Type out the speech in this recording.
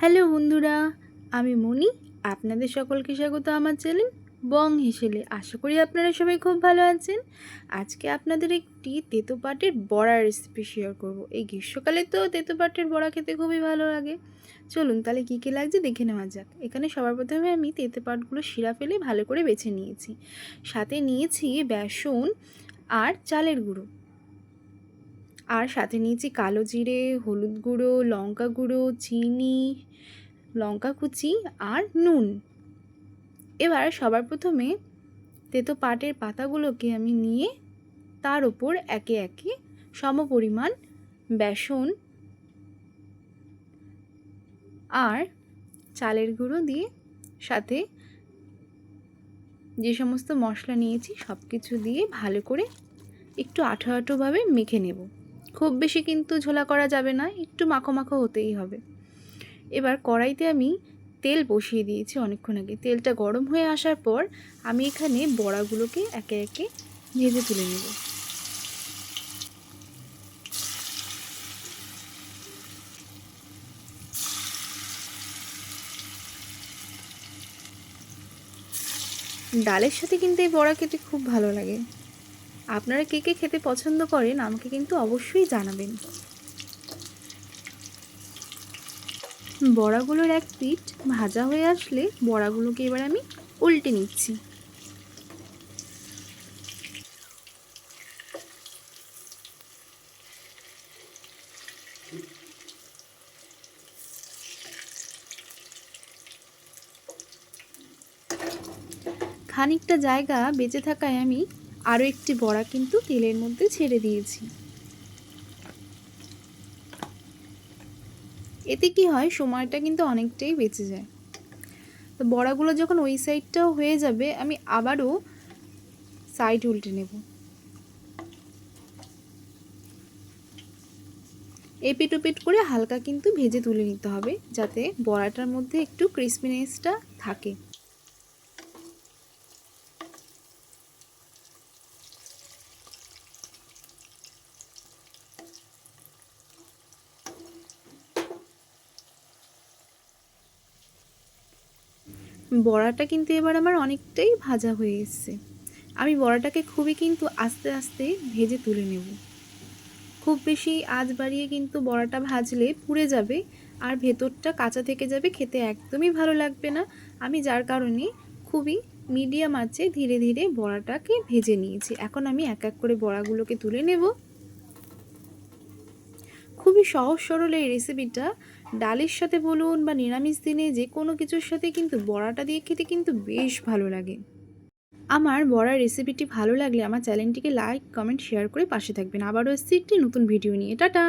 Hello বন্ধুরা, আমি মনি। আপনাদের সকলকে স্বাগত আমার চ্যানেল বং হিসেলে। আশা করি আপনারা সবাই খুব ভালো আছেন। আজকে আপনাদের একটি তেতো পাটের বড়া রেসিপি শেয়ার করব। এই গ্রীষ্মকালে তো তেতো পাটের বড়া খেতে খুবই ভালো লাগে। চলুন তাহলে কী কী লাগছে দেখে নেওয়া যাক। এখানে সবার প্রথমে আমি তেতো পাটগুলো শিরা ফেলে ভালো করে বেছে নিয়েছি। সাথে নিয়েছি বেসন আর চালের গুঁড়ো। আর সাথে নিয়েছি কালো জিরে, হলুদ গুঁড়ো, লঙ্কা গুঁড়ো, চিনি, লঙ্কা কুচি আর নুন। এবার সবার প্রথমে তেতো পাটের পাতাগুলোকে আমি নিয়ে তার ওপর একে একে সম পরিমাণ বেসন আর চালের গুঁড়ো দিয়ে সাথে যে সমস্ত মশলা নিয়েছি সব কিছু দিয়ে ভালো করে একটু আঠো আঠোভাবে মেখে নেব। খুব বেশি কিন্তু ঝোলা করা যাবে না, একটু মাখো মাখো হতেই হবে। এবার কড়াইতে আমি তেল বসিয়ে দিয়েছি অনেকক্ষণ আগে। তেলটা গরম হয়ে আসার পর আমি এখানে বড়াগুলোকে একে একে ভেজে তুলে নেব। ডালের সাথে কিন্তু এই বড়া খেতে খুব ভালো লাগে। আপনারা কে কে খেতে পছন্দ করেন আমাকে কিন্তু অবশ্যই জানাবেন। বড়াগুলোর এক পিঠ ভাজা হয়ে আসলে বড়াগুলোকে এবার আমি উল্টে নিচ্ছি। খানিকটা জায়গা বেঁচে থাকায় আমি আরও একটি বড়া কিন্তু তেলের মধ্যে ছেড়ে দিয়েছি। এতে কি হয়, সময়টা কিন্তু অনেকটাই বেঁচে যায়। তো বড়াগুলো যখন ওই সাইডটাও হয়ে যাবে, আমি আবারও সাইড উল্টে নেব। এপিট ওপিট করে হালকা কিন্তু ভেজে তুলে নিতে হবে, যাতে বড়াটার মধ্যে একটু ক্রিসপিনেসটা থাকে। বড়াটা কিন্তু এবার আমার অনেকটাই ভাজা হয়ে এসছে। আমি বড়াটাকে খুবই কিন্তু আস্তে আস্তে ভেজে তুলে নেব। খুব বেশি আজ বাড়িয়ে কিন্তু বড়াটা ভাজলে পুড়ে যাবে আর ভেতরটা কাঁচা থেকে যাবে, খেতে একদমই ভালো লাগবে না। আমি যার কারণে খুবই মিডিয়াম আছে ধীরে ধীরে বড়াটাকে ভেজে নিয়েছি। এখন আমি এক এক করে বড়াগুলোকে তুলে নেব। খুবই সহজ সরল এই রেসিপিটা ডালের সাথে বলুন বা নিরামিষ দিনে যে কোনো কিছুর সাথে কিন্তু বড়াটা দিয়ে খেতে কিন্তু বেশ ভালো লাগে। আমার বড়ার রেসিপিটি ভালো লাগলে আমার চ্যানেলটিকে লাইক কমেন্ট শেয়ার করে পাশে থাকবেন। আবারও এসছি একটি নতুন ভিডিও নিয়ে। টাটা!